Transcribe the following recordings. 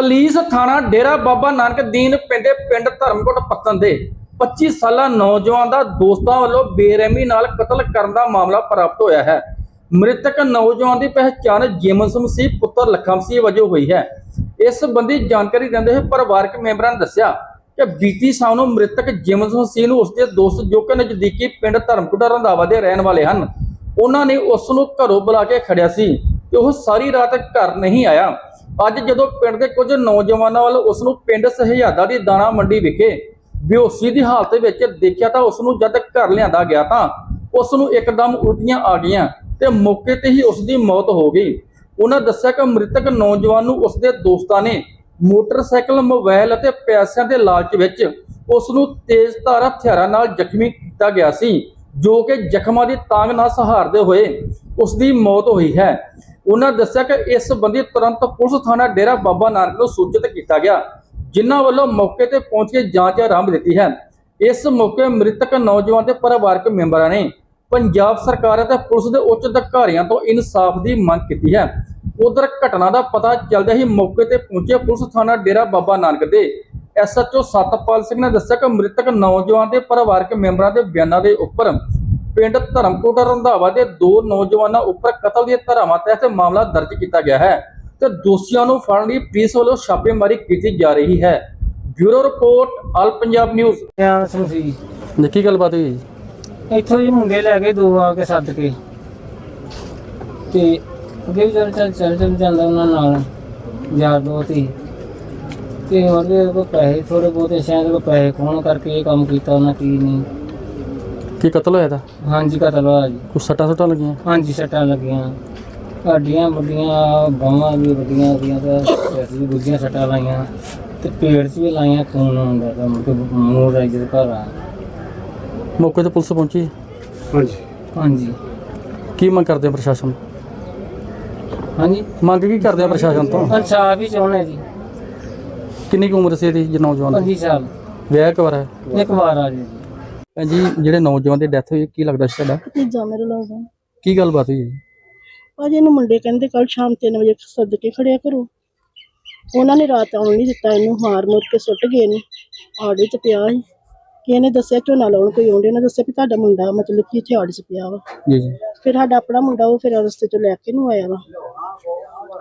Police ਥਾਣਾ ਡੇਰਾ ਬਾਬਾ ਨਾਨਕ ਦੀਨ ਪਿੰਡੇ ਪਿੰਡ ਧਰਮਕੋਟ ਪੱਤਨ ਦੇ 25 ਸਾਲਾ ਨੌਜਵਾਨ ਦਾ ਦੋਸਤਾਂ ਵੱਲੋਂ ਬੇਰਹਿਮੀ ਨਾਲ ਕਤਲ ਕਰਨ ਦਾ ਮਾਮਲਾ ਪ੍ਰਾਪਤ ਹੋਇਆ ਹੈ। ਮ੍ਰਿਤਕ ਨੌਜਵਾਨ ਦੀ ਪਹਿਚਾਣ ਜੇਮਨ ਸੀ, ਪੁੱਤਰ ਲਖਮ ਸੀ ਵਜੋਂ ਹੋਈ ਹੈ। ਇਸ ਸੰਬੰਧੀ ਜਾਣਕਾਰੀ ਦਿੰਦੇ ਹੋਏ ਪਰਿਵਾਰਕ ਮੈਂਬਰਾਂ ਨੇ ਦੱਸਿਆ ਕਿ ਬੀਤੀ ਸ਼ਾਮ ਨੂੰ ਮ੍ਰਿਤਕ ਜੇਮਨ ਸੀ ਨੂੰ ਉਸਦੇ ਦੋਸਤ ਜੋ ਕਿ ਨਜ਼ਦੀਕੀ ਪਿੰਡ ਧਰਮਕੋਟ ਰੰਧਾਵਾ ਦੇ ਰਹਿਣ ਵਾਲੇ ਹਨ। ਉਹਨਾਂ ਨੇ ਉਸ ਨੂੰ ਘਰੋਂ ਬੁਲਾ ਕੇ ਖੜਿਆ ਸੀ। ਤੇ ਉਹ ਸਾਰੀ ਰਾਤ ਘਰ ਨਹੀਂ ਆਇਆ। ਅੱਜ ਜਦੋਂ ਪਿੰਡ ਦੇ ਕੁਝ ਨੌਜਵਾਨਾਂ ਵੱਲ ਉਸ ਨੂੰ ਪਿੰਡ ਸਹਿਯਾਦਾ ਦੀ ਦਾਣਾ ਮੰਡੀ ਵਿਖੇ ਬੇਹੋਸ਼ੀ ਦੀ ਹਾਲਤ ਵਿੱਚ ਦੇਖਿਆ ਤਾਂ ਉਸ ਨੂੰ ਜਦ ਘਰ ਲਿਆਂਦਾ ਗਿਆ ਤਾਂ ਉਸ ਨੂੰ ਇੱਕਦਮ ਉਲਟੀਆਂ ਆ ਗਈਆਂ ਤੇ ਮੌਕੇ ਤੇ ਹੀ ਉਸ ਦੀ ਮੌਤ ਹੋ ਗਈ। ਉਹਨਾਂ ਦੱਸਿਆ ਕਿ ਮ੍ਰਿਤਕ ਨੌਜਵਾਨ ਨੂੰ ਉਸ ਦੇ ਦੋਸਤਾਂ ਨੇ ਮੋਟਰਸਾਈਕਲ, ਮੋਬਾਈਲ ਅਤੇ ਪੈਸਿਆਂ ਦੇ ਲਾਲਚ ਵਿੱਚ ਉਸ ਨੂੰ ਤੇਜ਼ਧਾਰ ਹਥਿਆਰਾਂ ਨਾਲ ਜ਼ਖਮੀ ਕੀਤਾ ਗਿਆ ਸੀ, ਜੋ ਕਿ ਜ਼ਖਮਾਂ ਦੀ ਤਾਂਗ ਨਾਲ ਸਹਾਰਦੇ ਹੋਏ ਉਸ ਦੀ ਮੌਤ ਹੋਈ ਹੈ। ਉਹਨਾਂ ਦੱਸਿਆ ਕਿ ਇਸ ਸੰਬੰਧੀ ਤੁਰੰਤ ਪੁਲਿਸ ਥਾਣਾ ਡੇਰਾ ਬਾਬਾ ਨਾਨਕ ਨੂੰ ਸੂਚਿਤ ਕੀਤਾ ਗਿਆ, ਜਿਨ੍ਹਾਂ ਵੱਲੋਂ ਮੌਕੇ ਤੇ ਪਹੁੰਚ ਕੇ ਜਾਂਚ ਆਰੰਭ ਦਿੱਤੀ ਹੈ। ਇਸ ਮੌਕੇ ਮ੍ਰਿਤਕ ਨੌਜਵਾਨ ਦੇ ਪਰਿਵਾਰਕ ਮੈਂਬਰਾਂ ਨੇ ਪੰਜਾਬ ਸਰਕਾਰ ਅਤੇ ਪੁਲਿਸ ਦੇ ਉੱਚ ਅਧਿਕਾਰੀਆਂ ਤੋਂ ਇਨਸਾਫ ਦੀ ਮੰਗ ਕੀਤੀ ਹੈ। ਉਧਰ ਘਟਨਾ ਦਾ ਪਤਾ ਚੱਲਦਿਆਂ ਹੀ ਮੌਕੇ ਤੇ ਪਹੁੰਚੇ ਪੁਲਿਸ ਥਾਣਾ ਡੇਰਾ ਬਾਬਾ ਨਾਨਕ ਦੇ ਐਸਐਚਓ ਸਤਪਾਲ ਸਿੰਘ ਨੇ ਦੱਸਿਆ ਕਿ ਮ੍ਰਿਤਕ ਨੌਜਵਾਨ ਦੇ ਪਰਿਵਾਰਕ ਮੈਂਬਰਾਂ ਦੇ ਬਿਆਨਾਂ ਦੇ ਉੱਪਰ ਪਿੰਡ ਧਰਮਕੋਟ ਰੰਧਾਵਾ ਦੇ ਦੋ ਨੌਜਵਾਨਾਂ ਉੱਪਰ ਕਤਲ ਦੀਆਂ ਧਾਰਾਵਾਂ ਤਹਿਤ ਮਾਮਲਾ ਦਰਜ ਕੀਤਾ ਗਿਆ ਹੈ ਤੇ ਦੋਸ਼ੀਆਂ ਨੂੰ ਫੜਨ ਲਈ ਪੁਲਿਸ ਵੱਲੋਂ ਛਾਪੇਮਾਰੀ ਕੀਤੀ ਜਾ ਰਹੀ ਹੈ। Bureau report all Punjab news. Dhian Singh ਸੀ ਨਿੱਕੀ ਗੱਲਬਾਤ ਹੋਈ? ਇੱਥੋਂ ਹੀ ਮੁੰਡੇ ਲੈ ਕੇ ਦੋ ਆ ਕੇ ਸੱਦ ਕੇ। ਤੇ ਅੱਗੇ ਵੀ ਚੱਲ ਚੱਲ ਚੱਲ ਚੱਲ ਜਾਂਦਾ ਉਹਨਾਂ ਨਾਲ ਯਾਰ ਦੋਸਤ ਹੀ। ਤੇ ਉਹਦੇ ਕੋਲ ਪੈਸੇ ਥੋੜੇ ਬਹੁਤੇ ਸ਼ਾਇਦ ਉਹ ਪੈਸੇ ਕੋਣ ਕਰਕੇ ਇਹ ਕੰਮ ਕੀਤਾ ਉਹਨਾਂ ਕੀ ਨਹੀਂ। ਕੀ ਕਤਲ ਹੋਇਆ ਦਾ ਹਾਂਜੀ ਕਤਲ ਹੋਇਆ ਜੀ। ਕੁਛ ਸੱਟਾਂ ਸੁੱਟਾਂ ਲੱਗੀਆਂ? ਹਾਂਜੀ ਸੱਟਾਂ ਲੱਗੀਆਂ। ਹੱਡੀਆਂ ਵੱਡੀਆਂ ਬਾਹਾਂ ਵੀ ਵੱਡੀਆਂ ਵੱਡੀਆਂ ਤੇ ਸਿਰ 'ਚ ਵੀ ਸੱਟਾਂ ਲਾਈਆਂ। ਤੇ ਪੇਟ 'ਚ ਵੀ ਲਾਈਆਂ ਖੂਨ ਆਉਂਦਾ ਤਾਂ ਮੁੜ ਕੇ ਮੂੰਹ ਰਾਈ ਦੇ ਘਰ ਆ ਮੌਕੇ ਤੇ ਪੁਲਿਸ ਪਹੁੰਚੀ? ਹਾਂਜੀ। ਹਾਂਜੀ। ਕੀ ਮੰਗ ਕਰਦੇ ਆ ਪ੍ਰਸ਼ਾਸਨ? ਹਾਂਜੀ? ਮੰਗ ਕੀ ਕਰਦੇ ਆ ਪ੍ਰਸ਼ਾਸਨ ਤੋਂ? ਇਨਸਾਫ ਵੀ ਚਾਹੁੰਦੇ ਜੀ। ਕਿੰਨੀ ਕੁ ਉਮਰ ਸੀ ਇਹਦੀ ਜੇ ਨੌਜਵਾਨ? ਦੀ 25 ਸਾਲ। ਵਿਆਹ ਕਵਰ ਹੈ? ਇੱਕ ਵਾਰ ਆ ਜੀ। ਭੈਣ ਜੀ ਜਿਹੜੇ ਨੌਜਵਾਨ ਦੀ ਡੈਥ ਹੋਈ ਕੀ ਲੱਗਦਾ ਸੀ ਤੁਹਾਡਾ? ਭਤੀਜਾ ਮੇਰੇ ਲੱਗਦਾ ਕੀ ਗੱਲਬਾਤ ਹੋਈ? ਭਾਜੀ ਇਹਨੂੰ ਮੁੰਡੇ ਕਹਿੰਦੇ ਕੱਲ ਸ਼ਾਮ 3 ਵਜੇ ਸੱਦ ਕੇ ਖੜਿਆ ਕਰੋ। ਉਹਨਾਂ ਨੇ ਰਾਤ ਆਉਣ ਨਹੀਂ ਦਿੱਤਾ ਇਹਨੂੰ ਮਾਰ ਮੁਰ ਕੇ ਸੁੱਟ ਗਏ ਨੇ। ਆੜੇ 'ਚ ਪਿਆ ਸੀ। ਕਿ ਇਹਨੇ ਦੱਸਿਆ ਝੋਨਾ ਲਾਉਣ ਕੋਈ ਆਉਂਦੇ ਨੇ ਦੱਸਿਆ ਵੀ ਤੁਹਾਡਾ ਮੁੰਡਾ ਮਤਲਬ ਕਿ ਇੱਥੇ ਆੜੇ 'ਚ ਪਿਆ ਵਾ। ਜੀ ਜੀ। ਫਿਰ ਸਾਡਾ ਆਪਣਾ ਮੁੰਡਾ ਉਹ ਫਿਰ ਰਸਤੇ 'ਚ ਲੈ ਕੇ ਨੂੰ ਆਇਆ ਵਾ।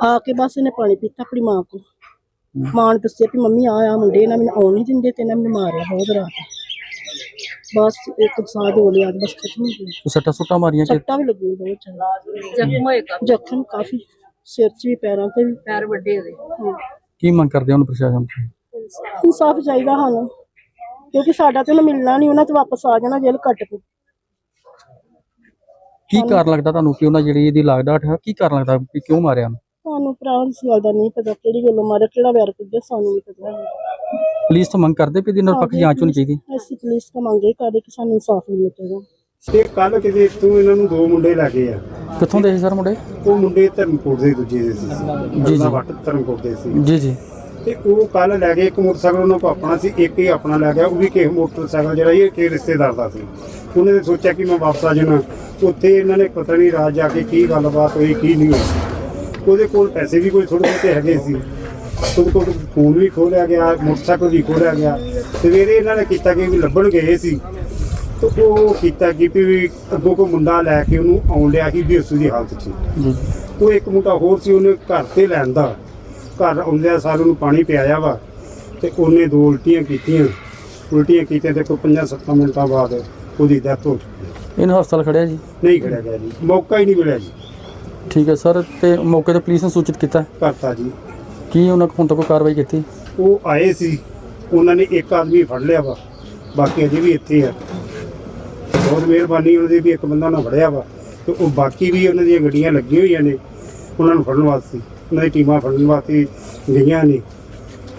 ਆ ਕੇ ਬਸ ਇਹਨੇ ਪਾਣੀ ਪੀਤਾ ਆਪਣੀ ਮਾਂ ਕੋ ਮਾਂ ਨੇ ਦੱਸਿਆ ਵੀ ਮੰਮੀ ਆ ਆ ਮੁੰਡੇ ਇਹਨਾਂ ਮੈਨੂੰ ਆਉਣ ਨਹੀਂ ਦਿੰਦੇ ਤੇ ਇਹਨਾਂ ਮੈਨੂੰ ਮਾਰਿਆ ਬਹੁਤ ਰਾਤ। ਬਸ ਇੱਕ ਸਾਹ ਹੋ ਲਿਆ ਬਸ ਖਤਮ ਹੋ ਗਿਆ। ਕੋਈ ਸੱਟਾਂ ਸੁੱਟਾਂ ਮਾਰੀਆਂ ਕਿ ਸੱਟਾਂ ਵੀ ਲੱਗੀਆਂ ਬਹੁਤ ਜ਼ਿਆਦਾ। ਜ਼ਖਮ ਹੋਏ ਜ਼ਖਮ ਕਾਫੀ ਸਿਰ 'ਚ ਵੀ ਪੈਰਾਂ ਤੇ ਵੀ। ਪੈਰ ਵੱਡੇ ਹੋਏ। ਕੀ ਮੰਗ ਕਰਦੇ ਹੁਣ ਪ੍ਰਸ਼ਾਸਨ ਤੋਂ? ਇਨਸਾਫ ਚਾਹੀਦਾ ਸਾਨੂੰ ਕਿਉਂਕਿ ਸਾਡਾ ਤੇ ਉਹਨੂੰ ਮਿਲਣਾ ਨਹੀਂ ਉਹਨਾਂ ਤੇ ਵਾਪਸ ਆ ਜਾਣਾ ਜੇਲ੍ਹ ਕੱਟ ਕੇ। ਕੀ ਕਾਰਨ ਲੱਗਦਾ ਤੁਹਾਨੂੰ ਕਿ ਉਹਨਾਂ ਜਿਹੜੀ ਇਹਦੀ ਲਾਗਡਾਟ ਹੈ ਕੀ ਕਾਰਨ ਲੱਗਦਾ ਕਿ ਕਿਉਂ ਮਾਰਿਆ ਉਹਨੂੰ? ਸਾਨੂੰ ਭਰਾ ਇਸ ਗੱਲ ਦਾ ਨਹੀਂ ਪਤਾ ਕਿਹੜੀ ਗੱਲੋਂ ਮਾਰਿਆ ਕਿਹੜਾ ਵੈਰ ਕੱਢਿਆ ਸਾਨੂੰ ਨਹੀਂ ਪਤਾ। ਪੁਲਿਸ ਤੋਂ ਮੰਗ ਕਰਦੇ ਵੀ ਇਹਦੀ ਨਿਰਪੱਖ ਜਾਂਚ ਹੋਣੀ ਚਾਹੀਦੀ? ਅਸੀਂ ਪੁਲਿਸ ਤੋਂ ਮੰਗੇ ਕਰਦੇ ਕਿ ਸਾਨੂੰ ਇਨਸਾਫ ਮਿਲੇ ਚਾਹੀਦਾ ਤੇ ਕੱਲ ਕਿਤੇ ਤੋਂ ਇਹਨਾਂ ਨੂੰ ਦੋ ਮੁੰਡੇ ਲੈ ਗਏ ਆ। ਕਿੱਥੋਂ ਦੇ ਸੀ ਸਰ ਮੁੰਡੇ? ਉਹ ਮੁੰਡੇ ਧਰਮਕੋਟ ਦੇ ਦੂਜੇ ਦੇ ਸੀ। ਜੀ। ਜੀ। ਵੱਟ ਧਰਮਕੋਟ ਦੇ ਸੀ। ਜੀ ਜੀ। ਤੇ ਉਹ ਕੱਲ ਲੈ ਗਏ ਇੱਕ ਮੋਟਰਸਾਈਕਲ ਉਹਨਾਂ ਕੋ ਆਪਣਾ ਸੀ ਇੱਕ ਹੀ ਆਪਣਾ ਲੈ ਗਿਆ ਉਹ ਵੀ ਕਿਸੇ ਮੋਟਰਸਾਈਕਲ ਜਿਹੜਾ ਇਹ ਕਿਸੇ ਰਿਸ਼ਤੇਦਾਰ ਦਾ ਸੀ। ਉਹਨੇ ਤਾਂ ਸੋਚਿਆ ਕਿ ਮੈਂ ਵਾਪਸ ਆ ਜਾਣਾ। ਉੱਥੇ ਇਹਨਾਂ ਨੇ ਪਤਾ ਨਹੀਂ ਰਾਤ ਜਾ ਕੇ ਕੀ ਗੱਲਬਾਤ ਹੋਈ ਕੀ ਨਹੀਂ ਹੋਈ। ਉਹਦੇ ਕੋਲ ਪੈਸੇ ਵੀ ਕੋਈ ਥੋੜੇ ਬਹੁਤੇ ਹੈਗੇ ਸੀ। ਕੋਲ ਫੋਨ ਵੀ ਖੋਲਿਆ ਗਿਆ ਮੋਟਰਸਾਈਕਲ ਵੀ ਖੋਲਿਆ ਗਿਆ। ਸਵੇਰੇ ਇਹਨਾਂ ਨੇ ਕੀਤਾ ਕਿ ਵੀ ਲੱਭਣ ਗਏ ਸੀ। ਤੇ ਉਹ ਕੀਤਾ ਕਿ ਵੀ ਅੱਗੋਂ ਕੋ ਮੁੰਡਾ ਲੈ ਕੇ ਉਹਨੂੰ ਆਉਣ ਲਿਆ ਸੀ ਬੇਸੂ ਦੀ ਹਾਲਤ 'ਚ। ਜੀ। ਉਹ ਇੱਕ ਮੁੰਡਾ ਹੋਰ ਸੀ ਉਹਨੇ ਘਰ ਤੇ ਲੈਂਦਾ ਘਰ ਆਉਂਦਿਆਂ ਸਾਰ ਉਹਨੂੰ ਪਾਣੀ ਪਿਆਇਆ ਵਾ ਤੇ ਉਹਨੇ ਦੋ ਉਲਟੀਆਂ ਕੀਤੀਆਂ। ਉਲਟੀਆਂ ਕੀਤੀਆਂ ਤੇ ਕੋਈ 5-7 ਮਿੰਟਾਂ ਬਾਅਦ ਉਹਦੀ ਡੈਥ ਹੋ ਚੁੱਕੀ ਇਹਨੂੰ ਹਸਪਤਾਲ ਖੜਿਆ ਜੀ? ਨਹੀਂ ਖੜਿਆ ਗਿਆ ਜੀ। ਮੌਕਾ ਹੀ ਨਹੀਂ ਮਿਲਿਆ ਜੀ। ਠੀਕ ਹੈ ਸਰ ਤੇ ਮੌਕੇ ਤੇ ਪੁਲਿਸ ਨੂੰ ਸੂਚਿਤ ਕੀਤਾ? ਕਰਤਾ ਜੀ। ਕੀ ਉਹਨਾਂ ਕੋਲ ਹੁਣ ਤੱਕ ਕੋਈ ਕਾਰਵਾਈ ਕੀਤੀ? ਉਹ ਆਏ ਸੀ। ਉਹਨਾਂ ਨੇ ਇੱਕ ਆਦਮੀ ਫੜ ਲਿਆ ਵਾ। ਬਾਕੀ ਅਜੇ ਵੀ ਇੱਥੇ ਆ। ਬਹੁਤ ਮਿਹਰਬਾਨੀ ਉਹਨਾਂ ਦੀ ਵੀ ਇੱਕ ਬੰਦਾ ਨਾ ਫੜਿਆ ਵਾ। ਤੇ ਉਹ ਬਾਕੀ ਵੀ ਉਹਨਾਂ ਦੀਆਂ ਗੱਡੀਆਂ ਲੱਗੀਆਂ ਹੋਈਆਂ ਨੇ ਉਹਨਾਂ ਨੂੰ ਫੜਨ ਵਾਸਤੇ। ਉਹਨਾਂ ਦੀ ਟੀਮਾਂ ਫੜਨ ਵਾਸਤੇ ਗਈਆਂ ਨੇ।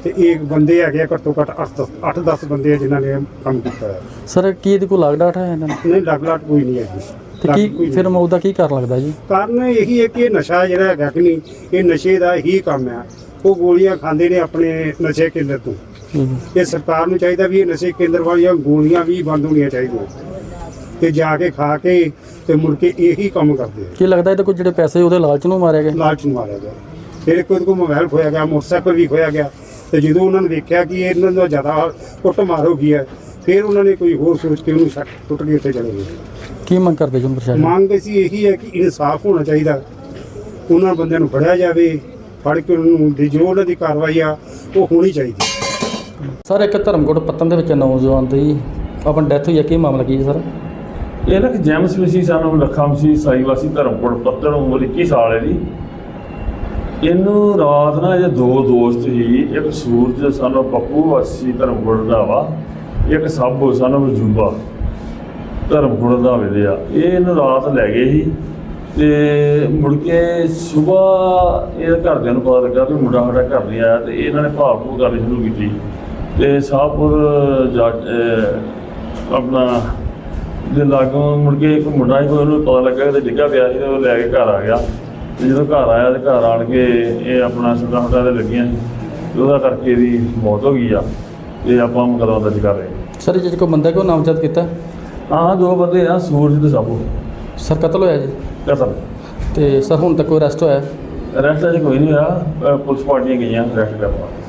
ਤੇ ਇਹ ਬੰਦੇ ਹੈਗੇ ਆ ਘੱਟੋ ਘੱਟ 8-10 ਬੰਦੇ ਆ ਜਿਨ੍ਹਾਂ ਨੇ ਕੰਮ ਕੀਤਾ ਹੈ ਸਰ ਕੀ ਇਹਦੀ ਕੋਈ ਲਾਗਡਾਟ ਹੈ ਇਹਨਾਂ ਨੂੰ? ਨਹੀਂ ਲੱਗ ਲੱਟ ਕੋਈ ਨਹੀਂ ਹੈਗੀ ਤੇ ਲੱਗ ਕੋਈ ਕੀ ਨਹੀਂ। ਫਿਰ ਮੌਤ ਦਾ ਕੀ ਕਾਰਨ ਲੱਗਦਾ ਜੀ? ਕਾਰਨ ਇਹੀ ਹੈ ਕਿ ਇਹ ਨਸ਼ਾ ਜਿਹੜਾ ਹੈਗਾ ਕਿ ਨਹੀਂ ਇਹ ਨਸ਼ੇ ਦਾ ਹੀ ਕੰਮ ਆ। ਉਹ ਗੋਲੀਆਂ ਖਾਂਦੇ ਨੇ ਆਪਣੇ ਨਸ਼ੇ ਕੇਂਦਰ ਤੋਂ। ਇਹ ਸਰਕਾਰ ਨੂੰ ਚਾਹੀਦਾ ਵੀ ਇਹ ਨਸ਼ੇ ਕੇਂਦਰ ਵਾਲੀਆਂ ਗੋਲੀਆਂ ਵੀ ਬੰਦ ਹੋਣੀਆਂ ਚਾਹੀਦੀਆਂ। ਤੇ ਜਾ ਕੇ ਖਾ ਕੇ ਤੇ ਮੁੜ ਕੇ ਇਹੀ ਕੰਮ ਕਰਦੇ ਆ। ਕੀ ਲੱਗਦਾ ਇਹਦੇ ਕੋਈ ਜਿਹੜੇ ਪੈਸੇ ਉਹਦੇ ਲਾਲਚ ਨੂੰ ਮਾਰਿਆ ਗਿਆ? ਲਾਲਚ ਨੂੰ ਮਾਰਿਆ ਗਿਆ। ਫਿਰ ਉਹਦੇ ਕੋਲ ਮੋਬਾਈਲ ਖੋਇਆ ਗਿਆ ਮੋਟਰਸਾਈਕਲ ਵੀ ਖੋਇਆ ਗਿਆ। ਤੇ ਜਦੋਂ ਉਹਨਾਂ ਨੇ ਵੇਖਿਆ ਕਿ ਇਹਨਾਂ ਦਾ ਜ਼ਿਆਦਾ ਕੁੱਟਮਾਰ ਹੋ ਗਈ ਹੈ ਫਿਰ ਉਹਨਾਂ ਨੇ ਕੋਈ ਹੋਰ ਸੋਚ ਕੇ ਉਹਨੂੰ ਛੱਡ ਟੁੱਟ ਕੇ ਉੱਥੇ ਚਲੇ ਗਏ। ਕੀ ਮੰਗ ਕਰਦੇ ਜੀ ਹੁਣ ਪ੍ਰਸ਼ਾਸਨ ਮੰਗ ਅਸੀਂ ਇਹੀ ਹੈ ਕਿ ਇਨਸਾਫ ਹੋਣਾ ਚਾਹੀਦਾ। ਉਹਨਾਂ ਬੰਦਿਆਂ ਨੂੰ ਫੜਿਆ ਜਾਵੇ ਫੜ ਕੇ ਉਹਨਾਂ ਨੂੰ ਦੀ ਜੋ ਉਹਨਾਂ ਦੀ ਕਾਰਵਾਈ ਆ ਉਹ ਹੋਣੀ ਚਾਹੀਦੀ। ਸਰ ਇੱਕ ਧਰਮਕੋਟ ਪੱਤਨ ਦੇ ਵਿੱਚ ਨੌਜਵਾਨ ਦੀ ਆਪਣੀ ਡੈਥ ਹੋਈ ਹੈ ਕੀ ਮਾਮਲਾ ਕੀ ਹੈ ਸਰ? ਇਹ ਨਾ ਕਿ ਜੈਮਸ ਵਿਸੀ ਸਾਨੂੰ ਲੱਖਾਂ ਵਿਸੀ ਸਾਈ ਵਾਸੀ ਧਰਮਪੁਰ ਪੱਤਣ ਉਮਰ 21 ਸਾਲ ਹੈ ਦੀ ਇਹਨੂੰ ਰਾਤ ਨਾ ਇਹ ਦੋ ਦੋਸਤ ਸੀ ਇੱਕ ਸੂਰਜ ਸਾਨੂੰ ਪੱਪੂ ਵਾਸੀ ਧਰਮਪੁਰ ਦਾ ਵਾ ਇੱਕ ਸਾਬੋ ਸਾਨੂੰ ਮਜੂਬਾ ਧਰਮਪੁਰ ਦਾ ਵੇਲੇ ਆ। ਇਹ ਇਹਨੂੰ ਰਾਤ ਲੈ ਗਏ ਸੀ। ਤੇ ਮੁੜ ਕੇ ਸਵੇਰ ਇਹ ਘਰਦਿਆਂ ਨੂੰ ਪਤਾ ਲੱਗਾ ਕਿ ਮੁੰਡਾ ਸਾਡਾ ਘਰ ਨਹੀਂ ਆਇਆ ਤੇ ਇਹਨਾਂ ਨੇ ਭਾਵ ਭੂ ਕਰਨੀ ਸ਼ੁਰੂ ਕੀਤੀ। ਤੇ ਸਾਹਪੁਰ ਜਾ ਅਹ ਆਪਣਾ ਦੇ ਲਾਗੋਂ ਮੁੜ ਕੇ ਇੱਕ ਮੁੰਡਾ ਕੋਈ ਉਹਨੂੰ ਪਤਾ ਲੱਗਾ ਕਿ ਡਿੱਗਾ ਪਿਆ ਸੀ ਤੇ ਉਹ ਲੈ ਕੇ ਘਰ ਆ ਗਿਆ। ਤੇ ਜਦੋਂ ਘਰ ਆਇਆ ਤੇ ਘਰ ਆਣ ਕੇ ਇਹ ਆਪਣਾ ਸਦਾ ਸਦਾ ਤੇ ਲੱਗੀਆਂ ਸੀ। ਤੇ ਉਹਦਾ ਕਰਕੇ ਇਹਦੀ ਮੌਤ ਹੋ ਗਈ ਆ। ਤੇ ਆਪਾਂ ਮੁਕਦਮਾ ਦਰਜ ਕਰ ਰਹੇ ਹਾਂ। ਸਰ ਇਹ 'ਚ ਕੋਈ ਬੰਦਾ ਕੋ ਨਾਮਜ਼ਦ ਕੀਤਾ? ਹਾਂ ਦੋ ਬੰਦੇ ਆ ਸੂਰਜ ਤੇ ਸਾਬੂ। ਸਰ ਕਤਲ ਹੋਇਆ ਜੀ। ਕਤਲ ਤੇ ਸਰ ਹੁਣ ਤੱਕ ਕੋਈ ਅਰੈਸਟ ਹੋਇਆ? ਅਰੈਸਟ ਅਜੇ ਕੋਈ ਨਹੀਂ ਹੋਇਆ ਪੁਲਿਸ ਪਾਰਟੀਆਂ ਗਈਆਂ ਅਰੈਸਟ ਕਰਨ ਵਾਸਤੇ